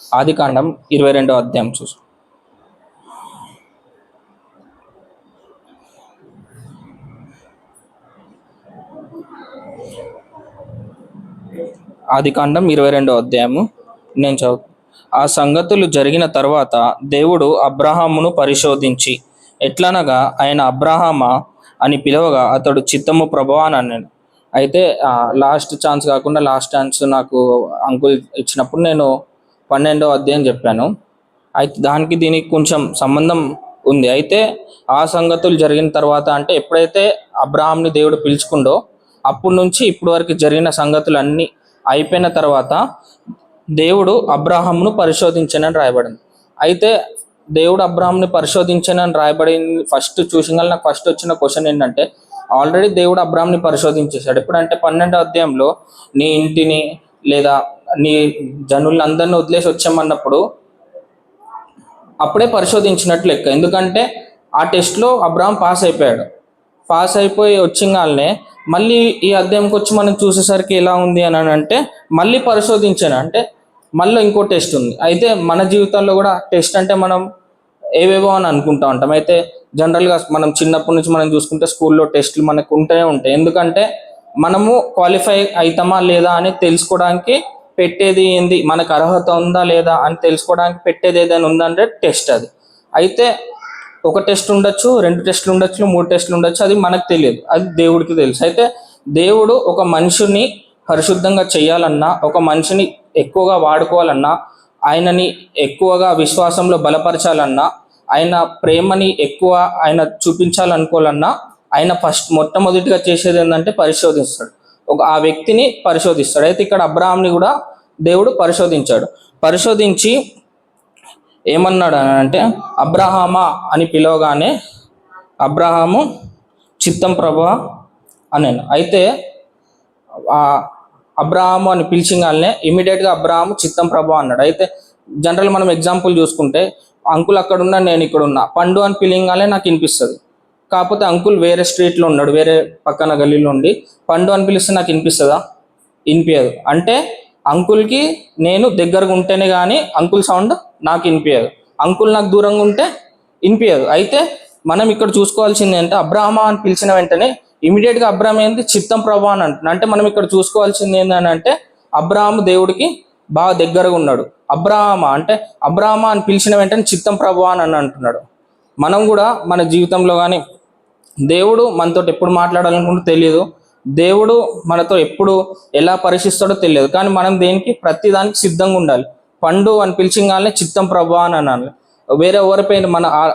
ఆది కాండం ఇరవై రెండో అధ్యాయం చూసు. ఆది కాండం ఇరవై రెండో అధ్యాయము నేను చదువు. ఆ సంగతులు జరిగిన తర్వాత దేవుడు అబ్రహామును పరిశోధించి ఎట్లనగా ఆయన అబ్రహామా అని పిలవగా అతడు చిత్తము ప్రభా అని అన్నాడు. అయితే లాస్ట్ ఛాన్స్ కాకుండా లాస్ట్ ఛాన్స్ నాకు అంకుల్ ఇచ్చినప్పుడు నేను పన్నెండో అధ్యాయం చెప్పాను. అయితే దానికి దీనికి కొంచెం సంబంధం ఉంది. అయితే ఆ సంగతులు జరిగిన తర్వాత అంటే ఎప్పుడైతే అబ్రాహాంని దేవుడు పిలుచుకుండో అప్పటి నుంచి ఇప్పటి వరకు జరిగిన సంగతులు అన్నీ అయిపోయిన తర్వాత దేవుడు అబ్రాహాంను పరిశోధించనని రాయబడింది. అయితే దేవుడు అబ్రాహాంని పరిశోధించనని రాయబడింది ఫస్ట్ చూసిన నాకు ఫస్ట్ వచ్చిన క్వశ్చన్ ఏంటంటే ఆల్రెడీ దేవుడు అబ్రాహాంని పరిశోధించేశాడు. ఎప్పుడంటే పన్నెండో అధ్యాయంలో నీ ఇంటిని లేదా నీ జనులందరినీ వదిలేసి వచ్చామన్నప్పుడు అప్పుడే పరిశోధించినట్లు లెక్క. ఎందుకంటే ఆ టెస్ట్లో అబ్రహాం పాస్ అయిపోయాడు. పాస్ అయిపోయి వచ్చింగానే మళ్ళీ ఈ అధ్యాయంకి వచ్చి మనం చూసేసరికి ఎలా ఉంది అని అంటే మళ్ళీ పరిశోధించాను. అంటే మళ్ళీ ఇంకో టెస్ట్ ఉంది. అయితే మన జీవితంలో కూడా టెస్ట్ అంటే మనం ఏవేవో అని అనుకుంటా ఉంటాం. అయితే జనరల్గా మనం చిన్నప్పటి నుంచి మనం చూసుకుంటే స్కూల్లో టెస్ట్లు మనకు ఉంటూనే ఉంటాయి. ఎందుకంటే మనము క్వాలిఫై అవుతామా లేదా అని తెలుసుకోవడానికి పెట్టేది ఏంది? మనకు అర్హత ఉందా లేదా అని తెలుసుకోవడానికి పెట్టేది ఏదైనా ఉందంటే టెస్ట్ అది. అయితే ఒక టెస్ట్ ఉండొచ్చు రెండు టెస్టులు ఉండొచ్చు మూడు టెస్టులు ఉండొచ్చు అది మనకు తెలియదు. అది దేవుడికి తెలుసు. అయితే దేవుడు ఒక మనిషిని పరిశుద్ధంగా చేయాలన్నా ఒక మనిషిని ఎక్కువగా వాడుకోవాలన్నా ఆయనని ఎక్కువగా విశ్వాసంలో బలపరచాలన్నా ఆయన ప్రేమని ఎక్కువ ఆయన చూపించాలనుకోవాలన్నా ఆయన ఫస్ట్ మొట్టమొదటిగా చేసేది ఏంటంటే పరిశోధిస్తాడు. ఒక ఆ వ్యక్తిని పరిశోధిస్తాడు. అయితే ఇక్కడ అబ్రాహాంని కూడా దేవుడు పరిశోధించాడు. పరిశోధించి ఏమన్నాడు అని అంటే అబ్రహామా అని పిలవగానే అబ్రహాము చిత్తం ప్రభా అని అయితే అబ్రహాము అని పిలిచింగానే ఇమీడియట్గా అబ్రహాము చిత్తం ప్రభా అన్నాడు. అయితే జనరల్ మనం ఎగ్జాంపుల్ చూసుకుంటే అంకుల్ అక్కడున్నా నేను ఇక్కడ ఉన్నా. పండు అని పిలింగానే నాకు వినిపిస్తుంది. కాకపోతే అంకుల్ వేరే స్ట్రీట్లో ఉన్నాడు వేరే పక్కన గల్లీలో ఉండి. పండు అని పిలిస్తే నాకు వినిపిస్తుందా? వినిపించదు అంటే అంకుల్కి నేను దగ్గరగా ఉంటేనే కానీ అంకుల్ సౌండ్ నాకు వినిపించదు అంకుల్ నాకు దూరంగా ఉంటే వినిపించదు అయితే మనం ఇక్కడ చూసుకోవాల్సింది ఏంటంటే అబ్రాహ్మ అని పిలిచిన వెంటనే ఇమీడియట్గా అబ్రహం అబ్రాహం ఏంది? చిత్తం ప్రభా అని అంటున్నా. అంటే మనం ఇక్కడ చూసుకోవాల్సింది ఏంటని అంటే అబ్రాహము దేవుడికి బాగా దగ్గరగా ఉన్నాడు. అబ్రాహమ అంటే అబ్రాహమ అని పిలిచిన వెంటనే చిత్తం ప్రభా అని అంటున్నాడు. మనం కూడా మన జీవితంలో కానీ దేవుడు మనతో ఎప్పుడు మాట్లాడాలనుకుంటే తెలియదు దేవుడు మనతో ఎప్పుడు ఎలా పరీక్షిస్తాడో తెలియదు కానీ మనం దేనికి? ప్రతి దానికి సిద్ధంగా ఉండాలి. పండు అని పిలిచింగానే చిత్తం ప్రభా అని అనాలి. వేరే ఎవరి పేరు మన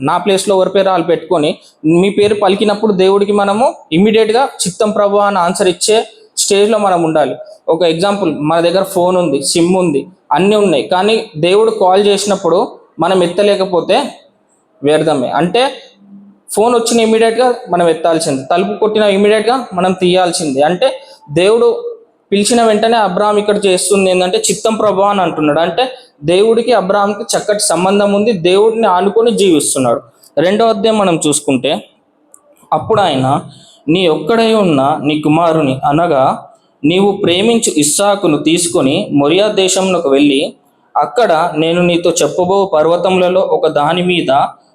నా ప్లేస్లో ఎవరి పేరు వాళ్ళు పెట్టుకొని మీ పేరు పలికినప్పుడు దేవుడికి మనము ఇమ్మీడియట్గా చిత్తం ప్రభా అని ఆన్సర్ ఇచ్చే స్టేజ్లో మనం ఉండాలి. ఒక ఎగ్జాంపుల్ మన దగ్గర ఫోన్ ఉంది సిమ్ ఉంది అన్నీ ఉన్నాయి. కానీ దేవుడు కాల్ చేసినప్పుడు మనం ఎత్తలేకపోతే వ్యర్థమే. అంటే ఫోన్ వచ్చిన ఇమీడియట్గా మనం ఎత్తాల్సింది. తలుపు కొట్టిన ఇమీడియట్గా మనం తీయాల్సింది. అంటే దేవుడు పిలిచిన వెంటనే అబ్రాహం ఇక్కడ చేస్తుంది ఏంటంటే చిత్తం ప్రభు అని అంటున్నాడు. అంటే దేవుడికి అబ్రాహంకి చక్కటి సంబంధం ఉంది. దేవుడిని ఆనుకొని జీవిస్తున్నాడు. రెండో అధ్యాయం మనం చూసుకుంటే అప్పుడు ఆయన నీ ఒక్కడై ఉన్న నీ కుమారుని అనగా నీవు ప్రేమించు ఇస్సాకును తీసుకొని మొరియా దేశంలోకి వెళ్ళి అక్కడ నేను నీతో చెప్పబో పర్వతములలో ఒక దాని మీద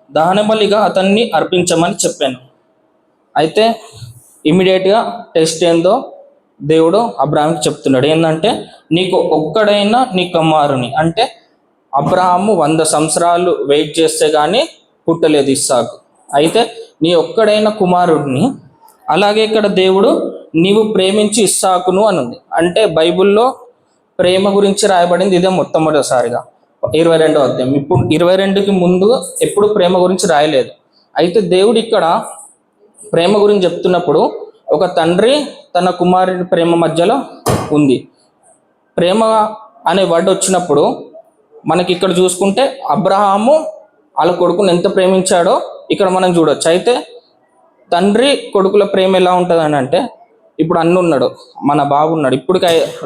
దహనబలిగా అతన్ని అర్పించమని చెప్పాను. అయితే ఇమీడియట్గా టెస్ట్ ఏందో దేవుడు అబ్రాహాంకి చెప్తున్నాడు. ఏంటంటే నీకు ఒక్కడైనా నీ కుమారుని అంటే అబ్రాహాము వంద సంవత్సరాలు వెయిట్ చేస్తే కానీ పుట్టలేదు ఇస్సాకు. అయితే నీ ఒక్కడైన కుమారుడిని అలాగే ఇక్కడ దేవుడు నీవు ప్రేమించి ఇస్సాకును అని ఉంది అంటే బైబిల్లో ప్రేమ గురించి రాయబడింది ఇదే మొట్టమొదటిసారిగా. ఇరవై రెండో అధ్యాయం ఇప్పుడు ఇరవై రెండుకి ముందు ఎప్పుడు ప్రేమ గురించి రాయలేదు. అయితే దేవుడు ఇక్కడ ప్రేమ గురించి చెప్తున్నప్పుడు ఒక తండ్రి తన కుమారుడి ప్రేమ మధ్యలో ఉంది. ప్రేమ అనే వర్డ్ వచ్చినప్పుడు మనకి ఇక్కడ చూసుకుంటే అబ్రహాము వాళ్ళ కొడుకుని ఎంత ప్రేమించాడో ఇక్కడ మనం చూడొచ్చు. అయితే తండ్రి కొడుకుల ప్రేమ ఎలా ఉంటుంది అని అంటే ఇప్పుడు అన్న ఉన్నాడు మన బాబు ఉన్నాడు. ఇప్పుడు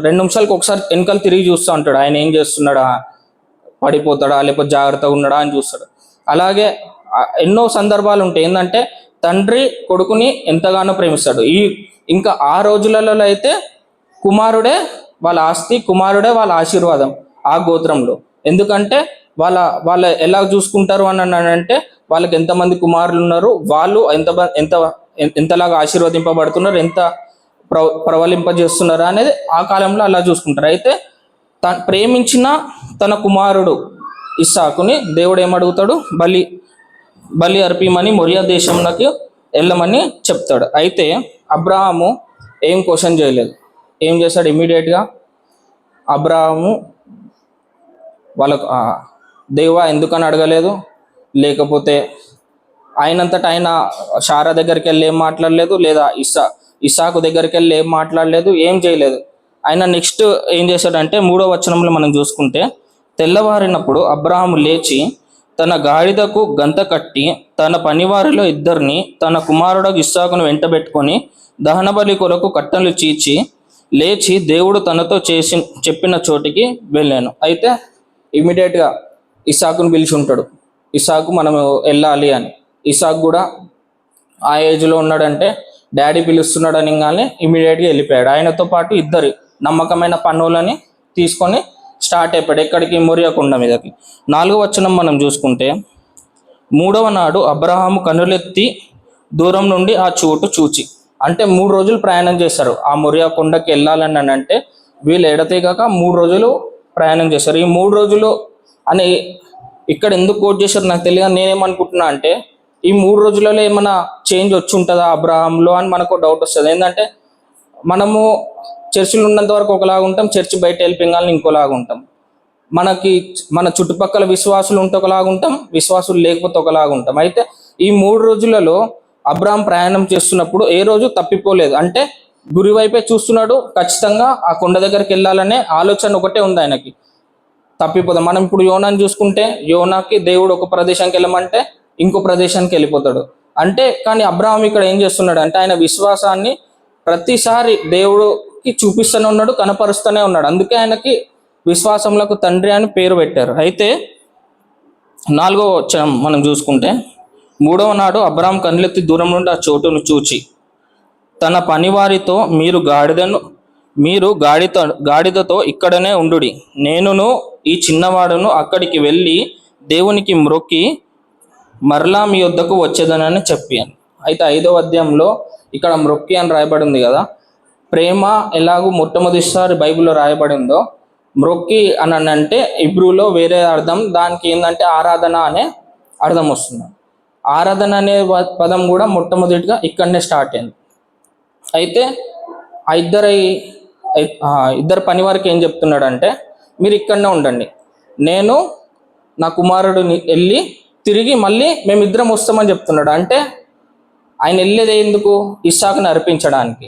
రెండు నిమిషాలకు ఒకసారి వెనకాల తిరిగి చూస్తూ ఉంటాడు. ఆయన ఏం చేస్తున్నాడా? పడిపోతాడా లేకపోతే జాగ్రత్తగా ఉన్నాడా అని చూస్తాడు. అలాగే ఎన్నో సందర్భాలు ఉంటాయి. ఏంటంటే తండ్రి కొడుకుని ఎంతగానో ప్రేమిస్తాడు. ఈ ఇంకా ఆ రోజులలో అయితే కుమారుడే వాళ్ళ ఆస్తి కుమారుడే వాళ్ళ ఆశీర్వాదం ఆ గోత్రంలో. ఎందుకంటే వాళ్ళ వాళ్ళ ఎలా చూసుకుంటారు అని అని అంటే వాళ్ళకి ఎంతమంది కుమారులు ఉన్నారు వాళ్ళు ఎంత ఎంత ఎంతలాగా ఆశీర్వదింపబడుతున్నారు ఎంత ప్ర ప్రవలింపజేస్తున్నారు అనేది ఆ కాలంలో అలా చూసుకుంటారు. అయితే త ప్రేమించిన తన కుమారుడు ఇస్సాకుని దేవుడు ఏమడుగుతాడు? బలి బలి అర్పిమని మొరియా దేశంలోకి వెళ్ళమని చెప్తాడు. అయితే అబ్రాహాము ఏం క్వశ్చన్ చేయలేదు. ఏం చేశాడు ఇమీడియట్గా? అబ్రాహాము వాళ్ళకు దేవా ఎందుకని అడగలేదు? లేకపోతే ఆయనంతట ఆయన షారా దగ్గరికి వెళ్ళి ఏం మాట్లాడలేదు? లేదా ఇస్సా ఇస్సాకు దగ్గరికి వెళ్ళి ఏం మాట్లాడలేదు? ఏం చేయలేదు? ఆయన నెక్స్ట్ ఏం చేశాడంటే మూడో వచనంలో మనం చూసుకుంటే తెల్లవారినప్పుడు అబ్రహాము లేచి తన గాడిదకు గంత కట్టి తన పనివారిలో ఇద్దరిని తన కుమారుడు ఇస్సాకును వెంటబెట్టుకొని దహనబలి కొరకు కట్టెలు చీచి లేచి దేవుడు తనతో చేసి చెప్పిన చోటికి వెళ్ళాను. అయితే ఇమీడియట్గా ఇసాకును పిలిచి ఉంటాడు ఇసాకు మనం వెళ్ళాలి అని. ఇసాకు కూడా ఆ ఏజ్లో ఉన్నాడంటే డాడీ పిలుస్తున్నాడని కానీ ఇమీడియట్గా వెళ్ళిపోయాడు. ఆయనతో పాటు ఇద్దరు నమ్మకమైన పన్నులని తీసుకొని స్టార్ట్ అయిపోయాడు. ఎక్కడికి? మొరియా మీదకి. నాలుగో వచనం మనం చూసుకుంటే మూడవ నాడు అబ్రహాము కనులెత్తి దూరం నుండి ఆ చోటు చూచి అంటే మూడు రోజులు ప్రయాణం చేశారు. ఆ మొరియా కొండకి వెళ్ళాలని అని అంటే వీళ్ళు ఎడతీగాక మూడు రోజులు ప్రయాణం చేశారు. ఈ మూడు రోజులు అని ఇక్కడ ఎందుకు కోట్ చేశారు నాకు తెలియదు నేనేమనుకుంటున్నా అంటే ఈ మూడు రోజులలో ఏమైనా చేంజ్ వచ్చి ఉంటుందా అబ్రహాంలో అని మనకు డౌట్ వస్తుంది. ఏంటంటే మనము చర్చిలో ఉన్నంత వరకు ఒకలాగా ఉంటాం చర్చి బయట వెళ్ళిపోయాలని ఇంకోలాగా ఉంటాం. మనకి మన చుట్టుపక్కల విశ్వాసులు ఉంటే ఒకలాగా ఉంటాం విశ్వాసులు లేకపోతే ఒకలాగా ఉంటాం. అయితే ఈ మూడు రోజులలో అబ్రాహం ప్రయాణం చేస్తున్నప్పుడు ఏ రోజు తప్పిపోలేదు. అంటే గురి వైపే చూస్తున్నాడు ఖచ్చితంగా ఆ కొండ దగ్గరికి వెళ్ళాలనే ఆలోచన ఒకటే ఉంది ఆయనకి. తప్పిపోతాం మనం ఇప్పుడు యోనాని చూసుకుంటే యోనాకి దేవుడు ఒక ప్రదేశానికి వెళ్ళమంటే ఇంకో ప్రదేశానికి వెళ్ళిపోతాడు. అంటే కానీ అబ్రాహం ఇక్కడ ఏం చేస్తున్నాడు అంటే ఆయన విశ్వాసాన్ని ప్రతిసారి దేవుడు కి చూపిస్తూనే ఉన్నాడు కనపరుస్తూనే ఉన్నాడు. అందుకే ఆయనకి విశ్వాసంలకు తండ్రి అని పేరు పెట్టారు. అయితే నాలుగో వచనం మనం చూసుకుంటే మూడవ నాడు అబ్రాహం కన్నులెత్తి దూరం నుండి ఆ చోటును చూచి తన పనివారితో మీరు గాడిదను మీరు గాడిత గాడిదతో ఇక్కడనే ఉండుడి. నేనును ఈ చిన్నవాడును అక్కడికి వెళ్ళి దేవునికి మ్రొక్కి మరలా మీ వద్దకు వచ్చేదనని చెప్పాను. అయితే ఐదవ అధ్యాయంలో ఇక్కడ మ్రొక్కి అని రాయబడి ఉంది కదా ప్రేమ ఎలాగూ మొట్టమొదటిసారి బైబిల్లో రాయబడిందో మ్రొక్కి అని అంటే ఇబ్రూలో వేరే అర్థం దానికి ఏంటంటే ఆరాధన అనే అర్థం వస్తుంది. ఆరాధన అనే పదం కూడా మొట్టమొదటిగా ఇక్కడనే స్టార్ట్ అయింది. అయితే ఆ ఇద్దరు ఇద్దరు పని వారికి ఏం చెప్తున్నాడంటే మీరు ఇక్కడనే ఉండండి. నేను నా కుమారుడు వెళ్ళి తిరిగి మళ్ళీ మేమిద్దరం వస్తామని చెప్తున్నాడు. అంటే ఆయన వెళ్ళేది ఎందుకు? ఇస్సాకుని అర్పించడానికి.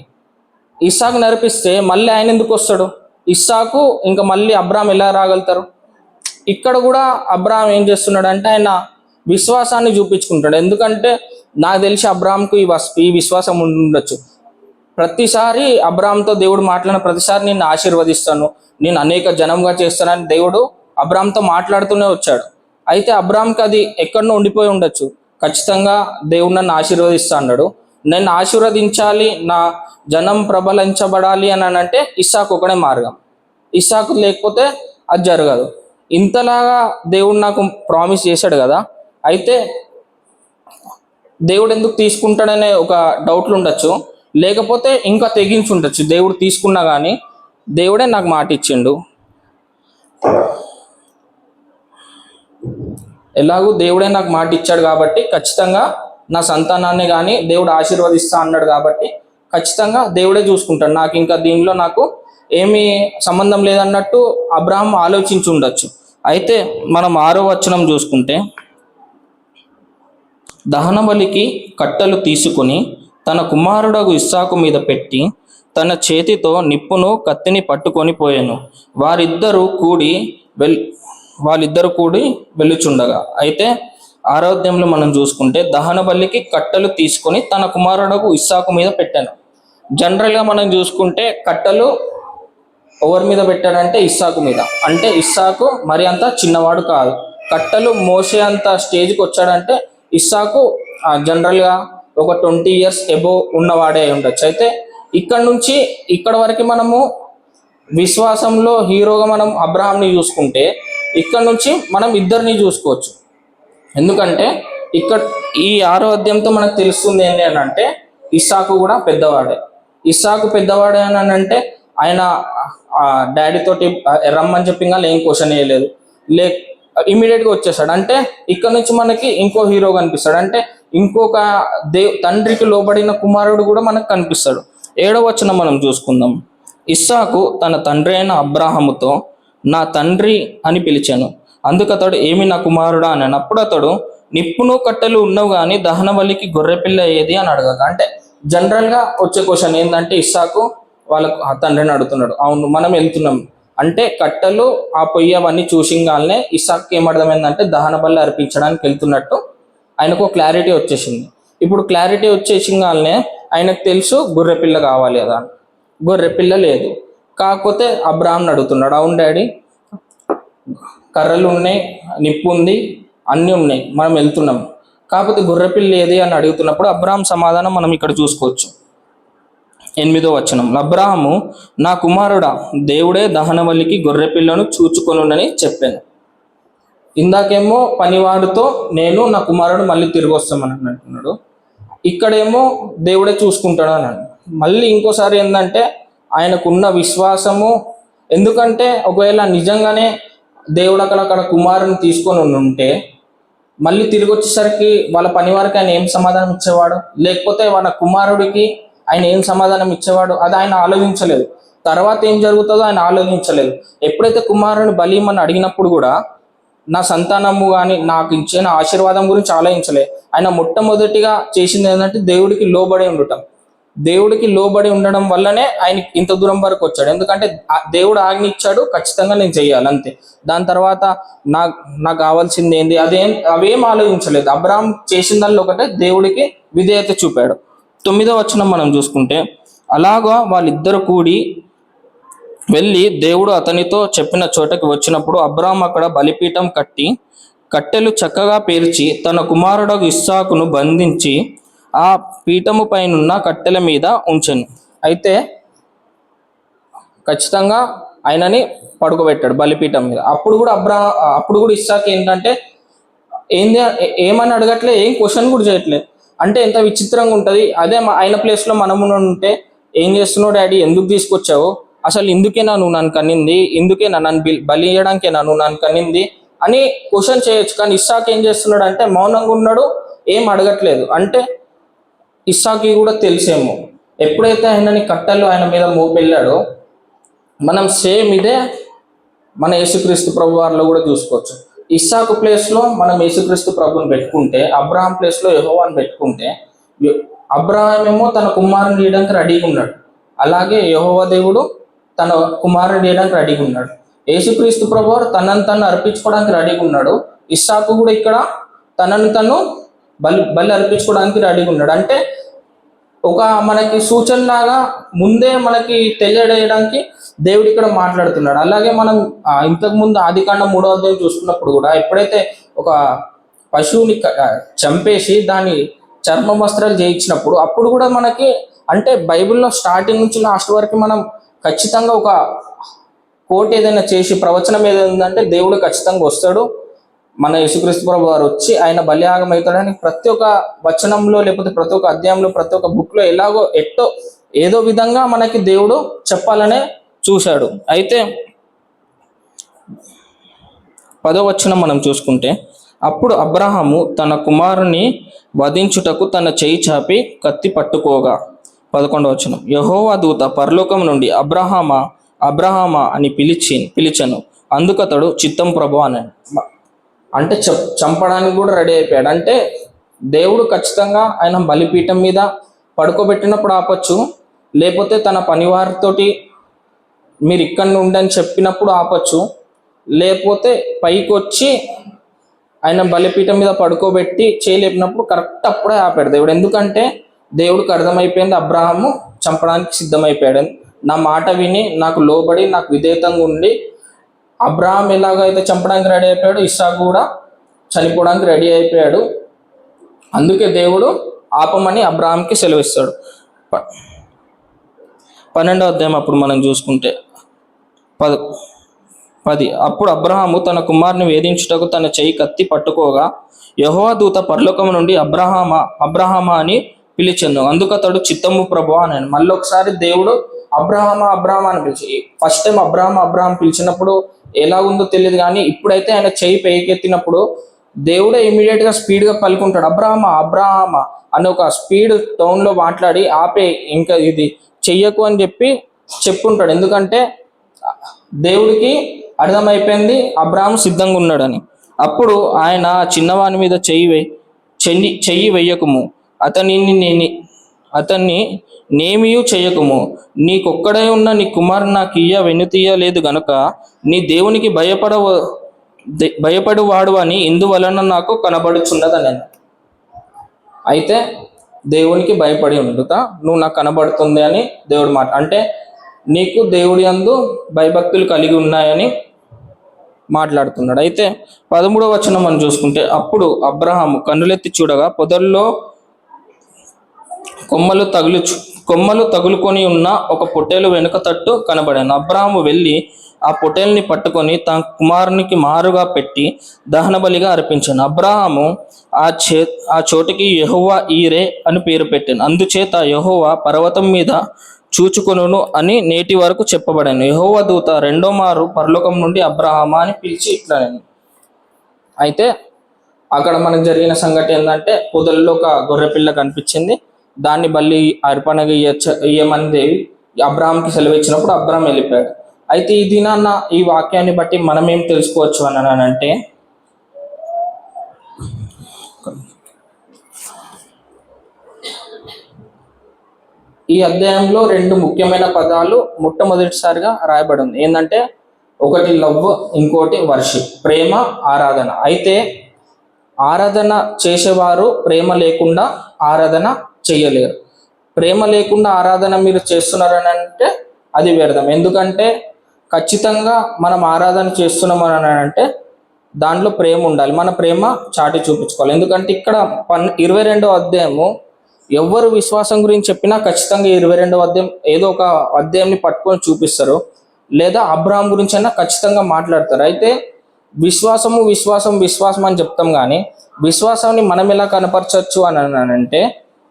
ఇస్సాకు నడిపిస్తే మళ్ళీ ఆయన ఎందుకు వస్తాడు? ఇస్సాకు ఇంకా మళ్ళీ అబ్రామ్ ఎలా రాగలుగుతారు? ఇక్కడ కూడా అబ్రామ్ ఏం చేస్తున్నాడు అంటే ఆయన విశ్వాసాన్ని చూపించుకుంటాడు ఎందుకంటే నాకు తెలిసి అబ్రామ్కు ఈ వస్ ఈ విశ్వాసం ఉండొచ్చు. ప్రతిసారి అబ్రామ్తో దేవుడు మాట్లాడిన ప్రతిసారి నేను ఆశీర్వదిస్తాను. నేను అనేక జనంగా చేస్తానని దేవుడు అబ్రామ్తో మాట్లాడుతూనే వచ్చాడు. అయితే అబ్రామ్కి అది ఎక్కడనో ఉండిపోయి ఉండొచ్చు. ఖచ్చితంగా దేవుడు నన్ను ఆశీర్వదిస్తా అన్నాడు. నన్ను ఆశీర్వదించాలి నా జనం ప్రబలించబడాలి అని అంటే ఇస్సాకు ఒకడే మార్గం. ఇస్సాకు లేకపోతే అది జరగదు. ఇంతలాగా దేవుడు నాకు ప్రామిస్ చేశాడు కదా అయితే దేవుడు ఎందుకు తీసుకుంటాడనే ఒక డౌట్లు ఉండొచ్చు. లేకపోతే ఇంకా తెగించి ఉండొచ్చు. దేవుడు తీసుకున్నా కానీ దేవుడే నాకు మాట ఇచ్చిండు. ఎలాగూ దేవుడే నాకు మాట ఇచ్చాడు కాబట్టి ఖచ్చితంగా నా సంతానాన్ని కానీ దేవుడు ఆశీర్వదిస్తా అన్నాడు కాబట్టి ఖచ్చితంగా దేవుడే చూసుకుంటాడు. నాకు ఇంకా దీనిలో నాకు ఏమీ సంబంధం లేదన్నట్టు అబ్రహం ఆలోచించి ఉండొచ్చు. అయితే మనం ఆరో వచనం చూసుకుంటే దహనబలికి కట్టెలు తీసుకుని తన కుమారుడగు ఇస్సాకు మీద పెట్టి తన చేతితో నిప్పును కత్తిని పట్టుకొని పోయాను. వారిద్దరూ కూడి వెల్ వాళ్ళిద్దరు కూడి వెళ్ళుచుండగా. అయితే ఆరోగ్యంలో మనం చూసుకుంటే దహన బలికి కట్టెలు తీసుకొని తన కుమారుడకు ఇస్సాకు మీద పెట్టాను. జనరల్గా మనం చూసుకుంటే కట్టెలు ఎవరి మీద పెట్టాడంటే ఇస్సాకు మీద. అంటే ఇస్సాకు మరి అంత చిన్నవాడు కాదు. కట్టెలు మోసే అంత స్టేజ్కి వచ్చాడంటే ఇస్సాకు జనరల్గా ఒక ట్వంటీ ఇయర్స్ ఎబో ఉన్నవాడే ఉండొచ్చు. అయితే ఇక్కడ నుంచి ఇక్కడ వరకు మనము విశ్వాసంలో హీరోగా మనం అబ్రహాంని చూసుకుంటే ఇక్కడ నుంచి మనం ఇద్దరిని చూసుకోవచ్చు. ఎందుకంటే ఇక్కడ ఈ ఆరో అధ్యాయంతో మనకు తెలుస్తుంది ఏంటి అని అంటే ఇస్సాకు కూడా పెద్దవాడే. ఇస్సాకు పెద్దవాడే అని అంటే ఆయన డాడీ తోటి రమ్మని చెప్పి ఇంకా ఏం క్వశ్చన్ వేయలేదు. లే ఇమీడియట్గా వచ్చేసాడు. అంటే ఇక్కడ నుంచి మనకి ఇంకో హీరో కనిపిస్తాడు. అంటే ఇంకొక దే తండ్రికి లోబడిన కుమారుడు కూడా మనకు కనిపిస్తాడు. ఏడవ వచ్చిన మనం చూసుకుందాం. ఇస్సాకు తన తండ్రి అయిన అబ్రాహముతో నా తండ్రి అని పిలిచాను. అందుకు అతడు ఏమి నా కుమారుడా అని అప్పుడు అతడు నిప్పును కట్టెలు ఉన్నవు కానీ దహనవల్లికి గొర్రెపిల్ల ఏది? అని అడగక అంటే జనరల్గా వచ్చే క్వశ్చన్ ఏంటంటే ఇస్సాకు వాళ్ళకు ఆ తండ్రిని అడుగుతున్నాడు. అవును మనం వెళ్తున్నాం. అంటే కట్టెలు ఆ పొయ్యి అవన్నీ చూసింగానే ఇస్సాక్కి ఏమర్థమైందంటే దహన బలి అర్పించడానికి వెళ్తున్నట్టు ఆయనకు క్లారిటీ వచ్చేసింది. ఇప్పుడు క్లారిటీ వచ్చేసింగానే ఆయనకు తెలుసు గొర్రెపిల్ల కావాలి కదా. గొర్రెపిల్ల లేదు. కాకపోతే అబ్రాహ్మణ్ అడుగుతున్నాడు అవును డాడీ కర్రలు ఉన్నాయి నిప్పు ఉంది అన్నీ ఉన్నాయి. మనం వెళ్తున్నాం. కాకపోతే గొర్రెపిల్ల ఏది అని అడుగుతున్నప్పుడు అబ్రాహం సమాధానం మనం ఇక్కడ చూసుకోవచ్చు. ఎనిమిదో వచనం. అబ్రాహము నా కుమారుడా దేవుడే దహనవల్లికి గొర్రెపిల్లను చూచుకొనునని చెప్పాను. ఇందాకేమో పనివాడితో నేను నా కుమారుడు మళ్ళీ తిరిగి వస్తామని అంటున్నాడు. ఇక్కడేమో దేవుడే చూసుకుంటాడు అని అన్నాడు. మళ్ళీ ఇంకోసారి ఏంటంటే ఆయనకున్న విశ్వాసము ఎందుకంటే ఒకవేళ నిజంగానే దేవుడు అక్కడ అక్కడ కుమారుని తీసుకొని ఉంటే మళ్ళీ తిరిగి వచ్చేసరికి వాళ్ళ పని వారికి ఆయన ఏం సమాధానం ఇచ్చేవాడు? లేకపోతే వాళ్ళ కుమారుడికి ఆయన ఏం సమాధానం ఇచ్చేవాడు? అది ఆయన ఆలోచించలేదు. తర్వాత ఏం జరుగుతుందో ఆయన ఆలోచించలేదు. ఎప్పుడైతే కుమారుని బలీమని అడిగినప్పుడు కూడా నా సంతానము కానీ నాకు ఇచ్చిన ఆశీర్వాదం గురించి ఆలోచించలే. ఆయన మొట్టమొదటిగా చేసింది ఏంటంటే దేవుడికి లోబడి ఉండటం. దేవుడికి లోబడి ఉండడం వల్లనే ఆయన ఇంత దూరం వరకు వచ్చాడు. ఎందుకంటే దేవుడు ఆజ్ఞ ఇచ్చాడు ఖచ్చితంగా నేను చెయ్యాలి అంతే. దాని తర్వాత నా నాకు కావాల్సింది ఏంది? అదేం అవేం ఆలోచించలేదు. అబ్రాహం దానిలో ఒకటే దేవుడికి విధేయత చూపాడు. తొమ్మిదో వచనం మనం చూసుకుంటే అలాగా వాళ్ళిద్దరు కూడి వెళ్ళి దేవుడు అతనితో చెప్పిన చోటకి వచ్చినప్పుడు అబ్రాహం అక్కడ బలిపీఠం కట్టి కట్టెలు చక్కగా పేర్చి తన కుమారుడు ఇస్సాకును బంధించి ఆ పీఠము పైనున్న కట్టెల మీద ఉంచను. అయితే ఖచ్చితంగా ఆయనని పడుకోబెట్టాడు బలిపీఠం మీద. అప్పుడు కూడా అబ్రా అప్పుడు కూడా ఇస్సాక్ ఏంటంటే ఏంది ఏమని అడగట్లే ఏం క్వశ్చన్ కూడా చేయట్లేదు అంటే ఎంత విచిత్రంగా ఉంటుంది. అదే ఆయన ప్లేస్లో మనము ఉంటే ఏం చేస్తున్నావు డాడీ? ఎందుకు తీసుకొచ్చావు? అసలు ఇందుకేనా నువ్వు నన్ను కన్నింది? ఇందుకేనా నన్ను బలి ఇవ్వడానికేనా నువ్వు నన్ను కన్నింది? అని క్వశ్చన్ చేయొచ్చు. కానీ ఇస్సాక్ ఏం చేస్తున్నాడు అంటే మౌనంగా ఉన్నాడు ఏం అడగట్లేదు. అంటే ఇస్సాకి కూడా తెలిసేమో. ఎప్పుడైతే ఆయనని కట్టలు ఆయన మీద మోపెళ్ళాడో మనం సేమ్ ఇదే మన యేసుక్రీస్తు ప్రభు వారిలో కూడా చూసుకోవచ్చు. ఇస్సాకు ప్లేస్లో మనం యేసుక్రీస్తు ప్రభుని పెట్టుకుంటే అబ్రహాం ప్లేస్లో యహోవాని పెట్టుకుంటే యె- అబ్రహాం ఏమో తన కుమారుని చేయడానికి రెడీగా ఉన్నాడు. అలాగే యహోవా దేవుడు తన కుమారుని చేయడానికి రెడీగా ఉన్నాడు. యేసుక్రీస్తు ప్రభు వారు తనను తను అర్పించుకోవడానికి రెడీగా ఉన్నాడు. ఇస్సాకు కూడా ఇక్కడ తనను తను బలి బలి అర్పించుకోవడానికి రెడీగా ఉన్నాడు. అంటే ఒక మనకి సూచనలాగా ముందే మనకి తెలియజేయడానికి దేవుడు ఇక్కడ మాట్లాడుతున్నాడు. అలాగే మనం ఇంతకుముందు ఇంతకు ముందు ఆదికాండం మూడో అధ్యాయం చూసుకున్నప్పుడు కూడా ఎప్పుడైతే ఒక పశువుని చంపేసి దాని చర్మ వస్త్రాలు చేయించినప్పుడు అప్పుడు కూడా మనకి అంటే బైబిల్లో స్టార్టింగ్ నుంచి లాస్ట్ వరకు మనం ఖచ్చితంగా ఒక కోట్ ఏదైనా చేసి ప్రవచనం ఏదైనా ఉందంటే దేవుడు ఖచ్చితంగా వస్తాడు. మన యేసుక్రీస్తు ప్రభు వారు వచ్చి ఆయన బలియాగం అవుతాడని ప్రతి ఒక్క వచనంలో లేకపోతే ప్రతి ఒక్క అధ్యాయంలో ప్రతి ఒక్క బుక్లో ఎలాగో ఎట్టో ఏదో విధంగా మనకి దేవుడు చెప్పాలనే చూశాడు. అయితే పదో వచనం మనం చూసుకుంటే అప్పుడు అబ్రహాము తన కుమారుని వధించుటకు తన చేయి చాపి కత్తి పట్టుకోగా. పదకొండవ వచనం యహోవా దూత పరలోకం నుండి అబ్రహామా అబ్రహామా అని పిలిచి పిలిచను. అందుకతడు చిత్తం ప్రభు అన్నాడు అంటే చంపడానికి కూడా రెడీ అయిపోయాడు. అంటే దేవుడు ఖచ్చితంగా ఆయన బలిపీఠం మీద పడుకోబెట్టినప్పుడు ఆపచ్చు లేకపోతే తన పనివారితోటి మీరు ఇక్కడ ఉండని చెప్పినప్పుడు ఆపచ్చు లేకపోతే పైకి వచ్చి ఆయన బలిపీఠం మీద పడుకోబెట్టి చేయలేపినప్పుడు కరెక్ట్ అప్పుడే ఆపాడు దేవుడు. ఎందుకంటే దేవుడికి అర్థమైపోయింది అబ్రాహము చంపడానికి సిద్ధమైపోయాడు. నా మాట విని నాకు లోబడి నాకు విధేయతంగా ఉండి అబ్రాహం ఎలాగైతే చంపడానికి రెడీ అయిపోయాడు ఇస్సాకు కూడా చనిపోవడానికి రెడీ అయిపోయాడు. అందుకే దేవుడు ఆపమని అబ్రాహాంకి సెలవిస్తాడు. ప- పన్నెండవ అధ్యాయం అప్పుడు మనం చూసుకుంటే పద పది. అప్పుడు అబ్రహాము తన కుమారుని వేధించుటకు తన చెయ్యి కత్తి పట్టుకోగా యహోవా దూత పరలోకం నుండి అబ్రహామా అబ్రహామా అని పిలిచెను అందుకతడు చిత్తము ప్రభు అని మళ్ళీ ఒకసారి దేవుడు అబ్రహామా అబ్రహామా అని పిలిచి ఫస్ట్ టైం అబ్రహం అబ్రహాం పిలిచినప్పుడు ఎలా ఉందో తెలియదు కానీ ఇప్పుడైతే ఆయన చెయ్యి పైకెత్తినప్పుడు దేవుడే ఇమీడియట్గా స్పీడ్గా పలుకుంటాడు. అబ్రహామా అబ్రాహమ అని ఒక స్పీడ్ టోన్లో మాట్లాడి ఆపే ఇంకా ఇది చెయ్యకు అని చెప్పి చెప్పుంటాడు. ఎందుకంటే దేవుడికి అర్థమైపోయింది అబ్రాహం సిద్ధంగా ఉన్నాడని. అప్పుడు ఆయన చిన్నవాని మీద చెయ్యి చెయ్యి చెయ్యి వెయ్యకుము అతనిని నేను అతన్ని నేమియు చేయకుము. నీకొక్కడై ఉన్న నీ కుమారుని నాకు ఇయ్య వెనుతీయలేదు గనుక నీ దేవునికి భయపడవ భయపడువాడు అని ఇందువలన నాకు కనబడుచున్నదని అయితే దేవునికి భయపడి ఉండుతా నువ్వు నాకు కనబడుతుంది అని దేవుడు మాట అంటే నీకు దేవుడి అందు భయభక్తులు కలిగి ఉన్నాయని మాట్లాడుతున్నాడు. అయితే పదమూడవ వచనం మనం చూసుకుంటే అప్పుడు అబ్రహాము కన్నులెత్తి చూడగా పొదల్లో కొమ్మలు తగులుచు కొమ్మలు తగులుకొని ఉన్న ఒక పొట్టేలు వెనుక తట్టు కనబడాను. అబ్రహాము వెళ్ళి ఆ పొట్టేల్ని పట్టుకొని తన కుమారునికి మారుగా పెట్టి దహన బలిగా అర్పించాను. అబ్రాహాము ఆ చే ఆ చోటికి యహోవా ఈరే అని పేరు పెట్టాను. అందుచేత యహోవా పర్వతం మీద చూచుకొనును అని నేటి వరకు చెప్పబడాను. యహోవ దూత రెండో మారు పరలోకం నుండి అబ్రహామా అని పిలిచి ఇట్లా అయితే అక్కడ మనకు జరిగిన సంఘటన ఏంటంటే పొదల్లో ఒక గొర్రె పిల్ల కనిపించింది. దాన్ని బల్లి అర్పణగా ఇయ్యచ్చ ఇయ్యమని దేవి అబ్రాహాంకి సెలవు ఇచ్చినప్పుడు అబ్రాహం వెళ్ళిపోయాడు. అయితే ఈ దినాన్న ఈ వాక్యాన్ని బట్టి మనం ఏం తెలుసుకోవచ్చు అని అంటే ఈ అధ్యాయంలో రెండు ముఖ్యమైన పదాలు మొట్టమొదటిసారిగా రాయబడి ఉంది ఏంటంటే ఒకటి లవ్ ఇంకోటి వర్షిప్ ప్రేమ ఆరాధన. అయితే ఆరాధన చేసేవారు ప్రేమ లేకుండా ఆరాధన చేయలేరు ప్రేమ లేకుండా ఆరాధన మీరు చేస్తున్నారని అంటే అది వ్యర్థం. ఎందుకంటే ఖచ్చితంగా మనం ఆరాధన చేస్తున్నాం అని అంటే దాంట్లో ప్రేమ ఉండాలి. మన ప్రేమ చాటి చూపించుకోవాలి. ఎందుకంటే ఇక్కడ పన్ ఇరవై రెండో అధ్యాయము ఎవరు విశ్వాసం గురించి చెప్పినా ఖచ్చితంగా ఇరవై రెండో అధ్యాయం ఏదో ఒక అధ్యాయంని పట్టుకొని చూపిస్తారు. లేదా అబ్రాహం గురించి అయినా ఖచ్చితంగా మాట్లాడతారు. అయితే విశ్వాసము విశ్వాసం విశ్వాసం అని చెప్తాం కానీ విశ్వాసాన్ని మనం ఎలా కనపరచవచ్చు అని అంటే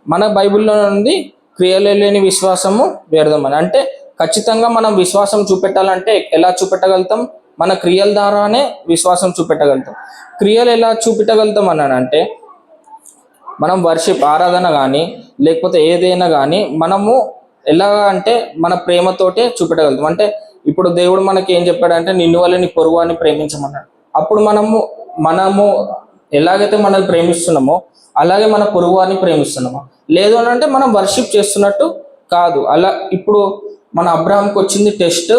మన బైబిల్లో నుండి క్రియలు లేని విశ్వాసము వ్యర్థమని. అంటే ఖచ్చితంగా మనం విశ్వాసం చూపెట్టాలంటే ఎలా చూపెట్టగలుగుతాం? మన క్రియల ద్వారానే విశ్వాసం చూపెట్టగలుగుతాం. క్రియలు ఎలా చూపెట్టగలుగుతాం అని అంటే మనం వర్షిప్ ఆరాధన కానీ లేకపోతే ఏదైనా కానీ మనము ఎలా అంటే మన ప్రేమతోటే చూపెట్టగలుగుతాం. అంటే ఇప్పుడు దేవుడు మనకి ఏం చెప్పాడంటే నిన్ను వల్ల నీ పొరుగు అని ప్రేమించమన్నాడు. అప్పుడు మనము మనము ఎలాగైతే మనల్ని ప్రేమిస్తున్నామో అలాగే మన పొరుగు అని ప్రేమిస్తున్నామా? లేదు అని అంటే మనం వర్షిప్ చేస్తున్నట్టు కాదు. అలా ఇప్పుడు మన అబ్రాహంకి వచ్చింది టెస్ట్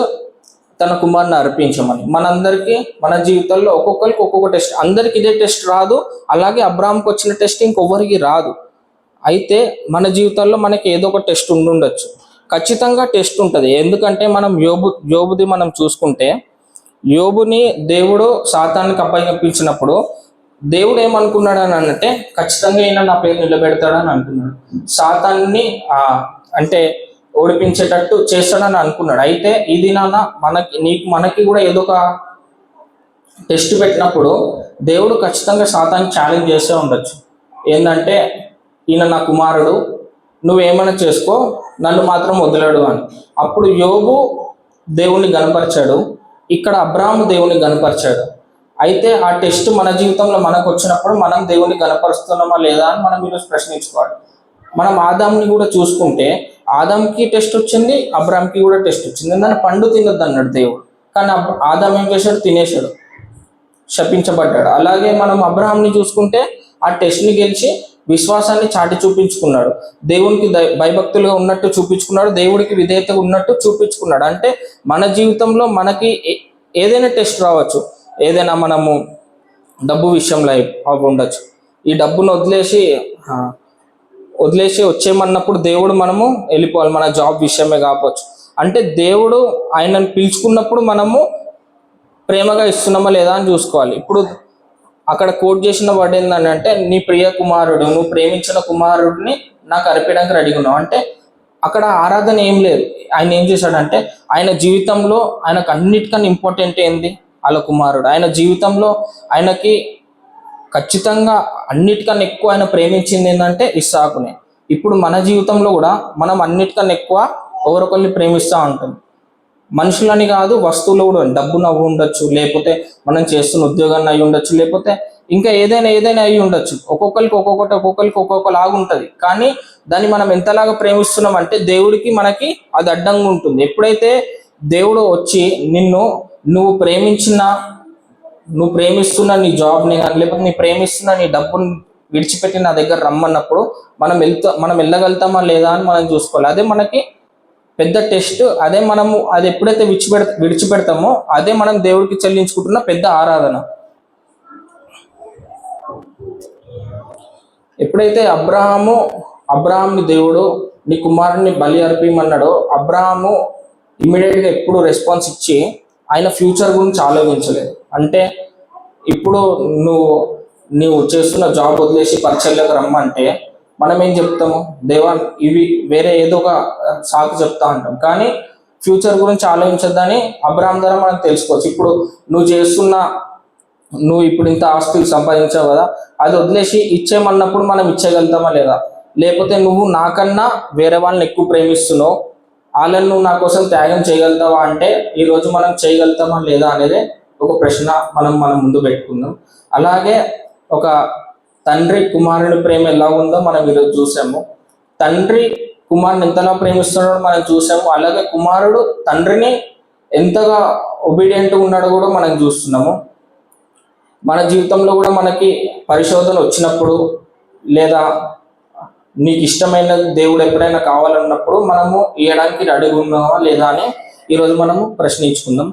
తన కుమారుని అర్పించమని. మనందరికీ మన జీవితంలో ఒక్కొక్కరికి ఒక్కొక్క టెస్ట్ అందరికి ఇదే టెస్ట్ రాదు. అలాగే అబ్రాహాంకి వచ్చిన టెస్ట్ ఇంకొవ్వరికి రాదు. అయితే మన జీవితాల్లో మనకి ఏదో ఒక టెస్ట్ ఉండుండొచ్చు. ఖచ్చితంగా టెస్ట్ ఉంటుంది. ఎందుకంటే మనం యోబు యోబుది మనం చూసుకుంటే యోబుని దేవుడు సాతానికి అప్పగించినప్పుడు దేవుడు ఏమనుకున్నాడు అని అంటే ఖచ్చితంగా ఈయన నా పేరు నిలబెడతాడని అనుకున్నాడు. సాతాన్ని ఆ, అంటే ఓడిపించేటట్టు చేస్తాడని అనుకున్నాడు. అయితే ఈ దినాన మనకి నీకు మనకి కూడా ఏదో ఒక టెస్ట్ పెట్టినప్పుడు దేవుడు ఖచ్చితంగా సాతాన్ని ఛాలెంజ్ చేస్తే ఉండొచ్చు. ఏంటంటే ఈయన నా కుమారుడు నువ్వేమైనా చేసుకో నన్ను మాత్రం వదిలాడు అని. అప్పుడు యోగు దేవుణ్ణి గనపరిచాడు ఇక్కడ అబ్రాహ్మ దేవుని గనపరిచాడు అయితే ఆ టెస్ట్ మన జీవితంలో మనకు వచ్చినప్పుడు మనం దేవుని గనపరుస్తున్నామా లేదా అని మనం ఈరోజు ప్రశ్నించుకోవాలి. మనం ఆదాంని కూడా చూసుకుంటే ఆదాంకి టెస్ట్ వచ్చింది అబ్రామ్కి కూడా టెస్ట్ వచ్చింది. ఎందుకంటే పండు తినద్దు అన్నాడు దేవుడు. కానీ ఆదాం ఏం చేశాడు? తినేశాడు. శపించబడ్డాడు. అలాగే మనం అబ్రహాంని చూసుకుంటే ఆ టెస్ట్ని గెలిచి విశ్వాసాన్ని చాటి చూపించుకున్నాడు. దేవునికి దై- భయభక్తులుగా ఉన్నట్టు చూపించుకున్నాడు. దేవుడికి విధేయత ఉన్నట్టు చూపించుకున్నాడు. అంటే మన జీవితంలో మనకి ఏ- ఏదైనా టెస్ట్ రావచ్చు. ఏదైనా మనము డబ్బు విషయంలో అవి ఉండొచ్చు ఈ డబ్బును వదిలేసి వదిలేసి వచ్చేయమన్నప్పుడు దేవుడు మనము వెళ్ళిపోవాలి మన జాబ్ విషయమే కావచ్చు అంటే దేవుడు ఆయనను పిలుచుకున్నప్పుడు మనము ప్రేమగా ఇస్తున్నామా లేదా అని చూసుకోవాలి. ఇప్పుడు అక్కడ కోట్ చేసిన వర్డ్ ఏంటంటే నీ ప్రియ కుమారుడు నువ్వు ప్రేమించిన కుమారుడిని నాకు అర్పించడానికి రెడీగా ఉన్నావు. అంటే అక్కడ ఆరాధన ఏం లేదు. ఆయన ఏం చేశాడంటే ఆయన జీవితంలో ఆయనకు అన్నిటికన్నా ఇంపార్టెంట్ ఏంది? వాళ్ళ కుమారుడు ఆయన జీవితంలో ఆయనకి ఖచ్చితంగా అన్నిటికన్నా ఎక్కువ ఆయన ప్రేమించింది ఏంటంటే ఇస్సాకునే. ఇప్పుడు మన జీవితంలో కూడా మనం అన్నిటికన్నా ఎక్కువ ఎవరొకరిని ప్రేమిస్తూ ఉంటాం. మనుషులని కాదు వస్తువులు కూడా డబ్బు నవ్వు ఉండొచ్చు లేకపోతే మనం చేస్తున్న ఉద్యోగాన్ని అయి ఉండొచ్చు లేకపోతే ఇంకా ఏదైనా ఏదైనా అయి ఉండొచ్చు. ఒక్కొక్కరికి ఒక్కొక్కటి ఒక్కొక్కరికి ఒక్కొక్కలాగా ఉంటుంది. కానీ దాన్ని మనం ఎంతలాగా ప్రేమిస్తున్నాం అంటే దేవుడికి మనకి అది అడ్డంగా ఉంటుంది. ఎప్పుడైతే దేవుడు వచ్చి నిన్ను నువ్వు ప్రేమించిన నువ్వు ప్రేమిస్తున్న నీ జాబ్ని కానీ లేకపోతే నీ ప్రేమిస్తున్న నీ డబ్బుని విడిచిపెట్టి నా దగ్గర రమ్మన్నప్పుడు మనం వెళ్తా మనం వెళ్ళగలుగుతామా లేదా అని మనం చూసుకోవాలి. అదే మనకి పెద్ద టెస్ట్ అదే మనము అది ఎప్పుడైతే విడిచిపెడ విడిచిపెడతామో అదే మనం దేవుడికి చెల్లించుకుంటున్న పెద్ద ఆరాధన. ఎప్పుడైతే అబ్రహాము అబ్రహాంని దేవుడు నీ కుమారుని బలి అర్పిమన్నాడో అబ్రహాము ఇమ్మీడియట్గా ఎప్పుడు రెస్పాన్స్ ఇచ్చి ఆయన ఫ్యూచర్ గురించి ఆలోచించలేదు. అంటే ఇప్పుడు నువ్వు నువ్వు చేస్తున్న జాబ్ వదిలేసి పరిచయలోకి రమ్మంటే మనం ఏం చెప్తాము? దేవా ఇవి వేరే ఏదో ఒక సాకు చెప్తా ఉంటాం కానీ ఫ్యూచర్ గురించి ఆలోచించద్దని అబ్రాహం ద్వారా మనం తెలుసుకోవచ్చు. ఇప్పుడు నువ్వు చేస్తున్న నువ్వు ఇప్పుడు ఇంత ఆస్తులు సంపాదించావు కదా అది వదిలేసి ఇచ్చేయమన్నప్పుడు మనం ఇచ్చేయగలుగుతామా లేదా? లేకపోతే నువ్వు నాకన్నా వేరే వాళ్ళని ఎక్కువ ప్రేమిస్తున్నావు వాళ్ళని నువ్వు నా కోసం త్యాగం చేయగలుగుతావా అంటే ఈ రోజు మనం చేయగలుగుతామా లేదా అనేది ఒక ప్రశ్న మనం మనం ముందు పెట్టుకుందాం. అలాగే ఒక తండ్రి కుమారుని ప్రేమ ఎలా ఉందో మనం ఈరోజు చూసాము. తండ్రి కుమారుని ఎంతలా ప్రేమిస్తున్నాడో మనం చూసాము. అలాగే కుమారుడు తండ్రిని ఎంతగా ఒబీడియంట్గా ఉన్నాడో కూడా మనం చూస్తున్నాము. మన జీవితంలో కూడా మనకి పరిశోధన వచ్చినప్పుడు లేదా నీకు ఇష్టమైన దేవుడు ఎప్పుడైనా కావాలన్నప్పుడు మనము ఇవ్వడానికి రెడీగా ఉన్నామా లేదా అని ఈరోజు మనము ప్రశ్నించుకుందాం.